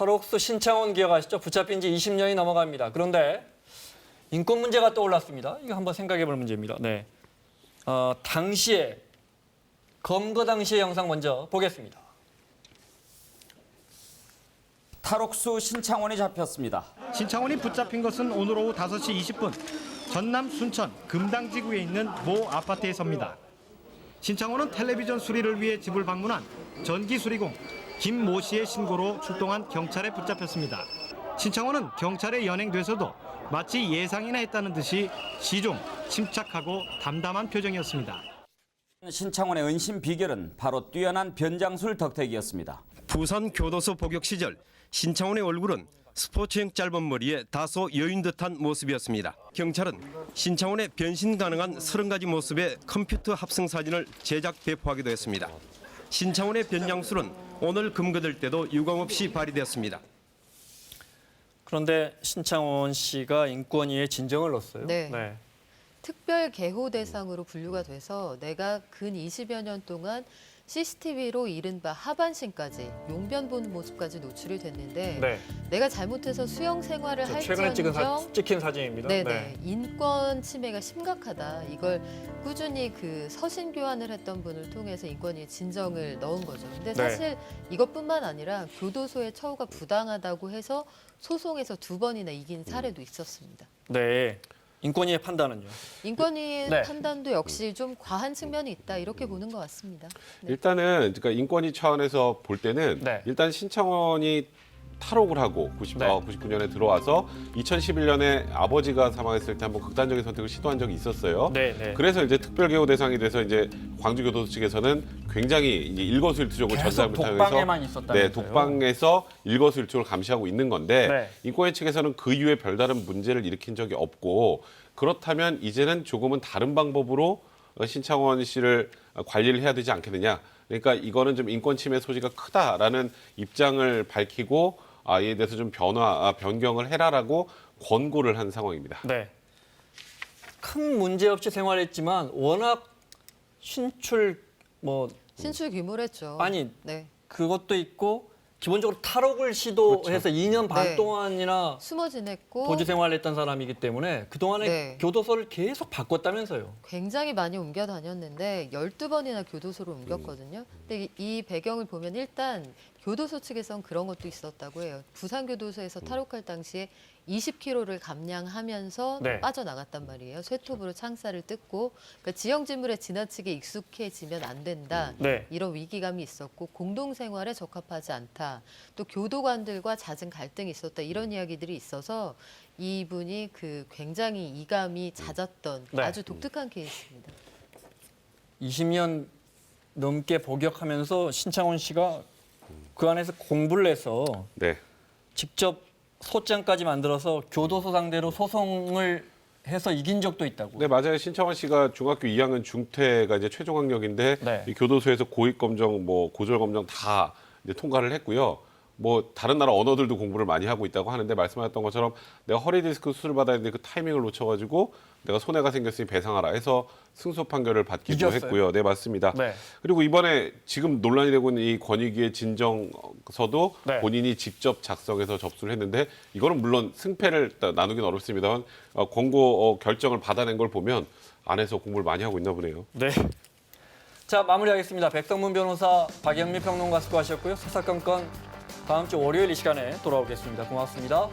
탈옥수 신창원 기억하시죠? 붙잡힌 지 20년이 넘어갑니다. 그런데 인권 문제가 떠올랐습니다. 이거 한번 생각해 볼 문제입니다. 네. 어, 당시에 검거 당시의 영상 먼저 보겠습니다. 탈옥수 신창원이 잡혔습니다. 신창원이 붙잡힌 것은 오늘 오후 5시 20분 전남 순천 금당지구에 있는 모 아파트에서입니다. 신창원은 텔레비전 수리를 위해 집을 방문한 전기 수리공 김모 씨의 신고로 출동한 경찰에 붙잡혔습니다. 신창원은 경찰에 연행돼서도 마치 예상이나 했다는 듯이 시종 침착하고 담담한 표정이었습니다. 신창원의 은신 비결은 바로 뛰어난 변장술 덕택이었습니다. 부산 교도소 복역 시절 신창원의 얼굴은 스포츠형 짧은 머리에 다소 여인 듯한 모습이었습니다. 경찰은 신창원의 변신 가능한 30가지 모습의 컴퓨터 합성 사진을 제작 배포하기도 했습니다. 신창원의 변장술은 오늘 검거될 때도 유감없이 발휘되었습니다. 그런데 신창원 씨가 인권위에 진정을 넣었어요. 네. 특별 개호 대상으로 분류가 돼서 내가 근 20여 년 동안 CCTV로 이른바 하반신까지 용변 보는 모습까지 노출이 됐는데 네. 내가 잘못해서 수영 생활을 저 최근에 찍은 사, 찍힌 사진입니다. 네네 인권 침해가 심각하다 이걸 꾸준히 그 서신 교환을 했던 분을 통해서 인권위에 진정을 넣은 거죠. 근데 네. 사실 이것뿐만 아니라 교도소의 처우가 부당하다고 해서 소송에서 두 번이나 이긴 사례도 있었습니다. 네. 인권위의 판단은요. 인권위의 네. 판단도 역시 좀 과한 측면이 있다 이렇게 보는 것 같습니다. 네. 일단은 그러니까 인권위 차원에서 볼 때는 네. 일단 신창원이 탈옥을 하고 90, 네. 어, 99년에 들어와서 2011년에 아버지가 사망했을 때 한번 극단적인 선택을 시도한 적이 있었어요. 네, 네. 그래서 이제 특별개호 대상이 돼서 이제 광주교도소 측에서는 굉장히 이제 일거수일투족을 계속 독방에만 해서 있었다면서요. 네, 독방에서 일거수일투족을 감시하고 있는 건데 네. 인권위 측에서는 그 이후에 별다른 문제를 일으킨 적이 없고 그렇다면 이제는 조금은 다른 방법으로 어, 신창원 씨를 관리를 해야 되지 않겠느냐. 그러니까 이거는 좀 인권 침해 소지가 크다라는 입장을 밝히고 아, 이에 대해서 좀 변화, 아, 변경을 해라라고 권고를 한 상황입니다. 네. 큰 문제 없이 생활했지만 워낙 신출 뭐 신출 귀몰했죠. 아니, 네. 그것도 있고 기본적으로 탈옥을 시도해서 2년 반 네. 동안이나 숨어 지냈고 보조 생활을 했던 사람이기 때문에 그동안에 네. 교도소를 계속 바꿨다면서요. 굉장히 많이 옮겨 다녔는데 12번이나 교도소를 옮겼거든요. 근데 이, 이 배경을 보면 일단 교도소 측에선 그런 것도 있었다고 해요. 부산 교도소에서 탈옥할 당시에 20kg를 감량하면서 네. 빠져나갔단 말이에요. 쇠톱으로 창살을 뜯고 그러니까 지형 지물에 지나치게 익숙해지면 안 된다. 네. 이런 위기감이 있었고 공동 생활에 적합하지 않다. 또 교도관들과 잦은 갈등이 있었다. 이런 이야기들이 있어서 이분이 그 굉장히 이감이 잦았던 네. 아주 독특한 케이스입니다. 20년 넘게 복역하면서 신창원 씨가 그 안에서 공부를 해서 네. 직접 소장까지 만들어서 교도소 상대로 소송을 해서 이긴 적도 있다고. 네, 맞아요. 신창원 씨가 중학교 2학년 중퇴가 이제 최종 학력인데 네. 이 교도소에서 고익 검정, 뭐 고졸 검정 다 이제 통과를 했고요. 뭐 다른 나라 언어들도 공부를 많이 하고 있다고 하는데 말씀하셨던 것처럼 내가 허리 디스크 수술 받아야 되는데 그 타이밍을 놓쳐가지고 내가 손해가 생겼으니 배상하라 해서 승소 판결을 받기도 이겼어요. 했고요. 네, 맞습니다. 네. 그리고 이번에 지금 논란이 되고 있는 이 권익위의 진정서도 네. 본인이 직접 작성해서 접수를 했는데 이거는 물론 승패를 따- 나누긴 어렵습니다만 어, 권고 어, 결정을 받아낸 걸 보면 안에서 공부를 많이 하고 있나 보네요. 네. 자 마무리하겠습니다. 백성문 변호사, 박영미 평론가 수고하셨고요. 사사건건 다음 주 월요일 이 시간에 돌아오겠습니다. 고맙습니다.